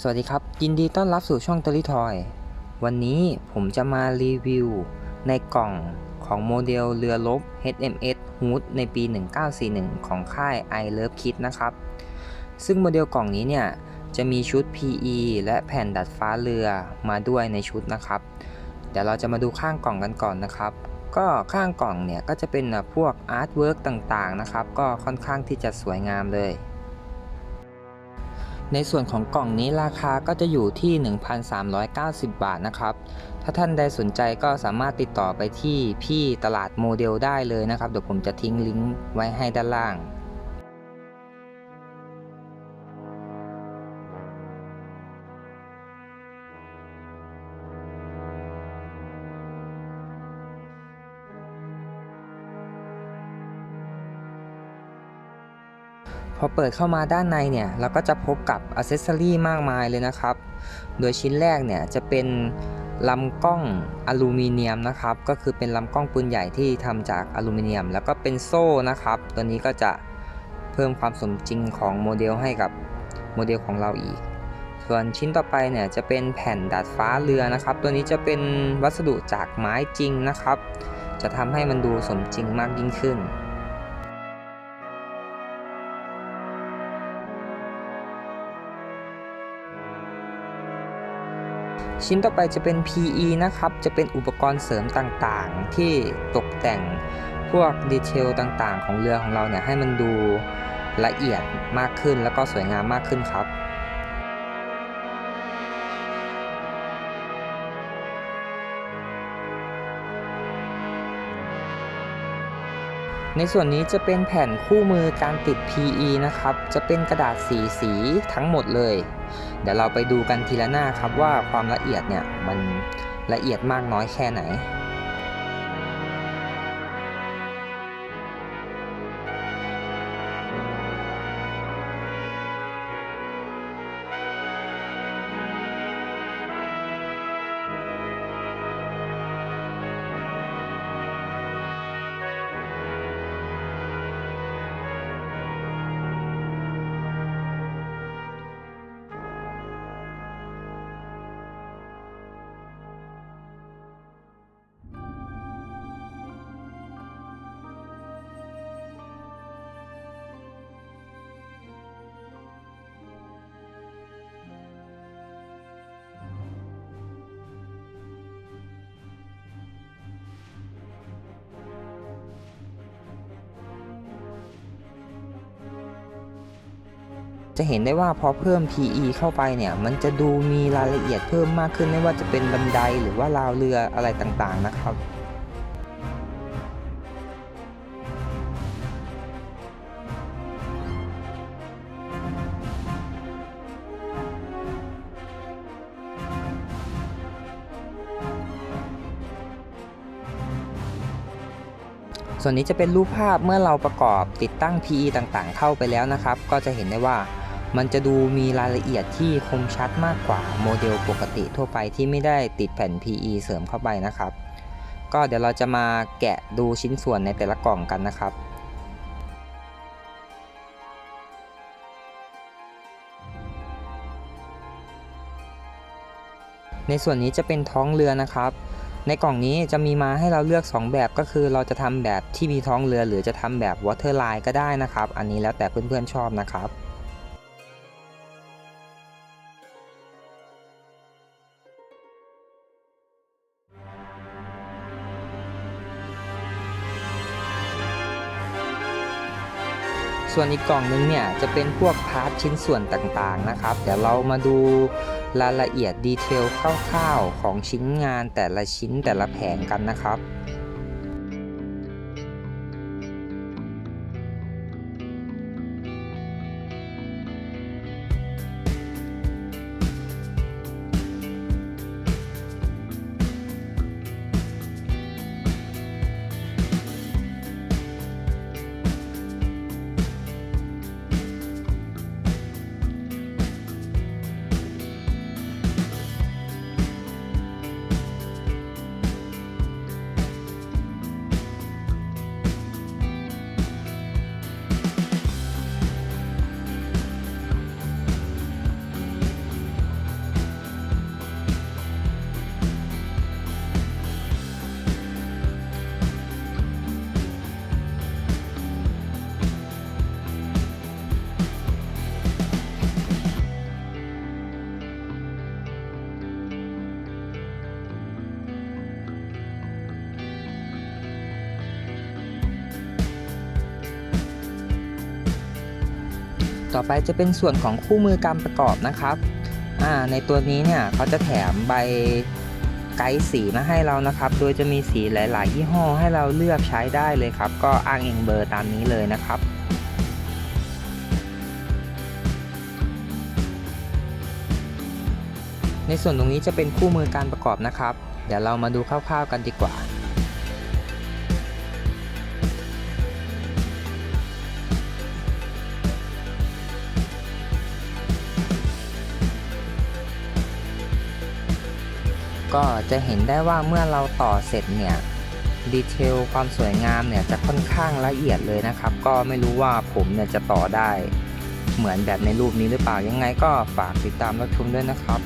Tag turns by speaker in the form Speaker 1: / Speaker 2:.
Speaker 1: สวัสดีครับ ยินดีต้อนรับสู่ช่อง t ลิทอย วันนี้ผมจะมารีวิว ในกล่องของโมเดลเรือรบ HMS Hood ในปี 1941 ของค่าย I Love Kit นะครับ ซึ่งโมเดลกล่องนี้เนี่ย จะมีชุด PE และแผ่นดัดฟ้าเรือมาด้วยในชุดนะครับ เดี๋ยวเราจะมาดูข้างกล่องกันก่อนนะครับ ก็ข้างกล่องเนี่ยก็จะเป็นพวกอาร์ตเวิร์กต่างๆนะครับ ก็ค่อนข้างที่จะสวยงามเลย ในส่วนของกล่องนี้ราคาก็จะอยู่ที่ 1,390 บาทนะครับ ถ้าท่านใดสนใจก็สามารถติดต่อไปที่พี่ตลาดโมเดลได้เลยนะครับ เดี๋ยวผมจะทิ้งลิงก์ไว้ให้ด้านล่าง พอเปิดเข้ามาด้านในเนี่ยเราก็จะพบกับอ c เซสซอรี่มากมายเลยนะครับ โดยชิ้นแรกเนี่ยจะเป็นลำกล้องอลูมิเนียมนะครับ ก็คือเป็นลำกล้องปืนใหญ่ที่ทำจากอลูมิเนียม แล้วก็เป็นโซ่นะครับ ตัวนี้ก็จะเพิ่มความสมจริงของโมเดลให้กับโมเดลของเราอีก ส่วนชิ้นต่อไปเนี่ยจะเป็นแผ่นดาดฟ้าเรือนะครับ ตัวนี้จะเป็นวัสดุจากไม้จริงนะครับ จะทำให้มันดูสมจริงมากยิ่งขึ้น ชิ้นต่อไปจะเป็น PE นะครับ จะเป็นอุปกรณ์เสริมต่างๆ ที่ตกแต่งพวกดีเทลต่างๆ ของเรือของเราเนี่ยให้มันดูละเอียดมากขึ้นแล้วก็สวยงามมากขึ้นครับ ในส่วนนี้จะเป็นแผ่นคู่มือการติด PE นะครับ จะเป็นกระดาษสีสีทั้งหมดเลย เดี๋ยวเราไปดูกันทีละหน้าครับว่าความละเอียดเนี่ยมันละเอียดมากน้อยแค่ไหน จะเห็นได้ว่าพอเพิ่ม PE เข้าไปเนี่ย มันจะดูมีรายละเอียดเพิ่มมากขึ้นไม่ว่าจะเป็นบันไดหรือว่าราวเรืออะไรต่างๆนะครับส่วนนี้จะเป็นรูปภาพเมื่อเราประกอบติดตั้ง PE ต่างๆ เข้าไปแล้วนะครับ ก็จะเห็นได้ว่า มันจะดูมีรายละเอียดที่คมชัดมากกว่าโมเดลปกติทั่วไปที่ไม่ได้ติดแผ่น PE เสริมเข้าไปนะครับ ก็เดี๋ยวเราจะมาแกะดูชิ้นส่วนในแต่ละกล่องกันนะครับในส่วนนี้จะเป็นท้องเรือนะครับ ในกล่องนี้จะมีมาให้เราเลือก 2 แบบก็คือเราจะทำแบบที่มีท้องเรือหรือจะทำแบบ waterline ก็ได้นะครับ อันนี้แล้วแต่เพื่อนๆชอบนะครับ ส่วนอีกกล่องนึงเนี่ยจะเป็นพวกพาร์ทชิ้นส่วนต่างๆนะครับ เดี๋ยวเรามาดูรายละเอียดดีเทลคร่าวๆของชิ้นงานแต่ละชิ้นแต่ละแผงกันนะครับ ต่อไปจะเป็นส่วนของคู่มือการประกอบนะครับในตัวนี้เนี่ยเขาจะแถมใบไกด์สีมาให้เรานะครับ โดยจะมีสีหลาย ๆ ยี่ห้อให้เราเลือกใช้ได้เลยครับ ก็อ้างอิงเบอร์ตามนี้เลยนะครับในส่วนตรงนี้จะเป็นคู่มือการประกอบนะครับ เดี๋ยวเรามาดูคร่าวๆกันดีกว่า ก็จะเห็นได้ว่าเมื่อเราต่อเสร็จเนี่ยดีเทลความสวยงามเนี่ยจะค่อนข้างละเอียดเลยนะครับ ก็ไม่รู้ว่าผมเนี่ยจะต่อได้ เหมือนแบบในรูปนี้หรือเปล่ายังไงก็ฝากติดตามรับชมด้วยนะครับ